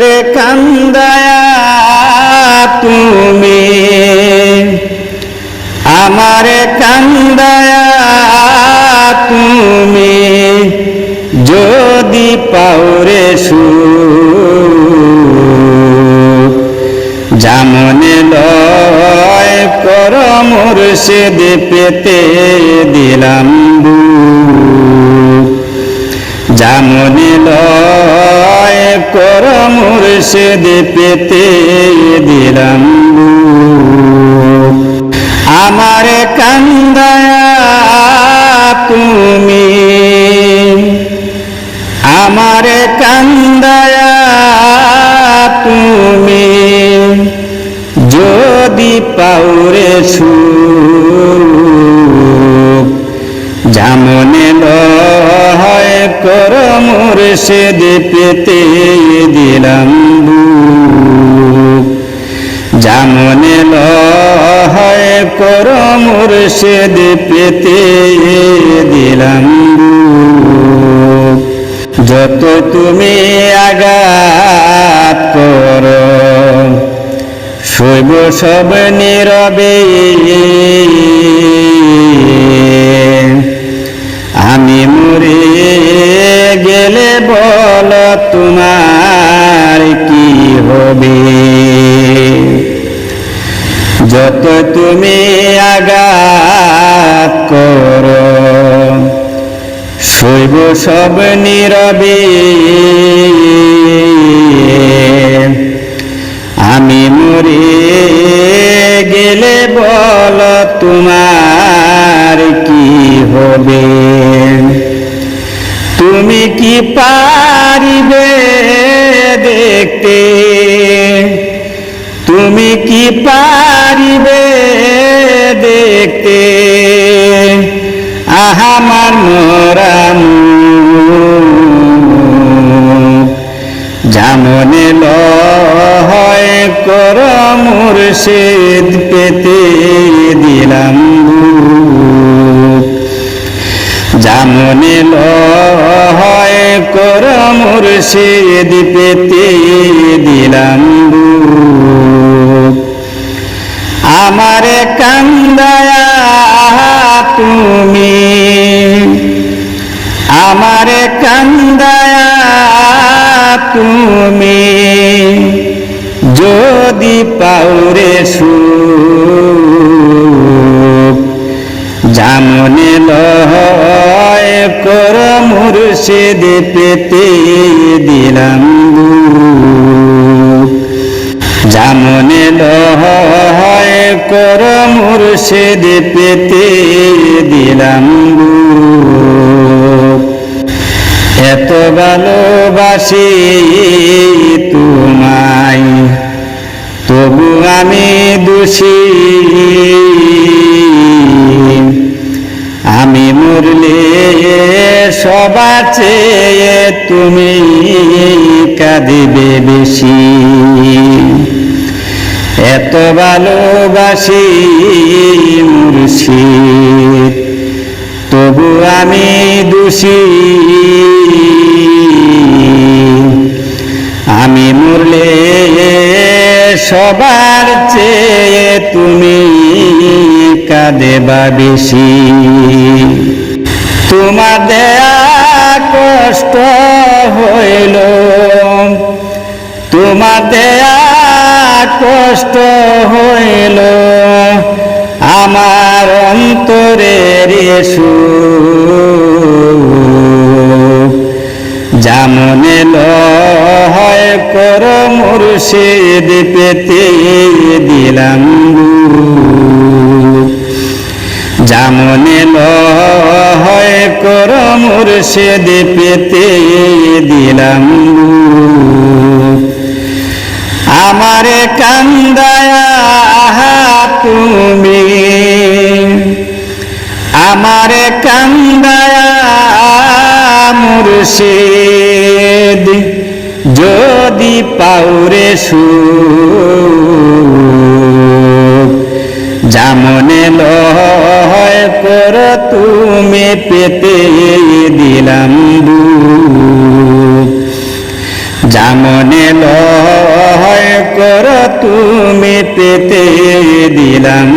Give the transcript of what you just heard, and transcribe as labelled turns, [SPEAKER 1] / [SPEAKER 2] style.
[SPEAKER 1] রে কান্দায়া তুমি। আমারে কান্দায়া তুমি। যদি পাওরে সু জামনে লয় কর মুর্শিদ পেতে দিলাম জামনি লয় মুর্শিদ পেতে দিলাম। আমার কান্দায়া তুমি আমার কান্দায়া তুমি যদি পাউরে সুখ কর মুর্শিদ পেতে দিলাম জামনে লয় কর মুর্শিদ পেতে দিলাম যত তুমি আঘাত করো শৈব সব নীরবে। সব নীরবে। আমি মরে গেলে বল তোমার কি হবে? তুমি কি পারিবে দেখতে? তুমি কি পারিবে দেখতে? আহামার মরাম জামনে লয় কর মুর্শিদ পেতে দিলাম। জামনে লয় কর মুর্শিদ পেতে দিলাম। আমারে কান্দায়া জামনে লয় কর মুর্শিদ পেতে দিলাম। জামনে লয় কর মুর্শিদ পেতে দিলাম। এত ভালোবাসি তোমায়, তবু আমি দোষী আমি মরলে সবার চেয়ে তুমি কাঁদিবে বেশি। এত ভালোবাসি মুর্শিদ, তবু আমি দোষী। আমি মরলে সবার চেয়ে তুমি কাঁদেবা বেশি। তোমার দেয়া কষ্ট হইল। তোমার দেয়া কষ্ট হইল। আমার অন্তরের সুখ জামনে লয় কর মুর্শিদ পেতে দিলাম। জামনে লয় মুর্শিদ পেতে দিলাম। আমারে কান্দায়া তুমি আমারে কান্দায়া মুর্শিদ যদি পাউরে সুখ জামনে লয় লয় কর তুমি পেতে দিলাম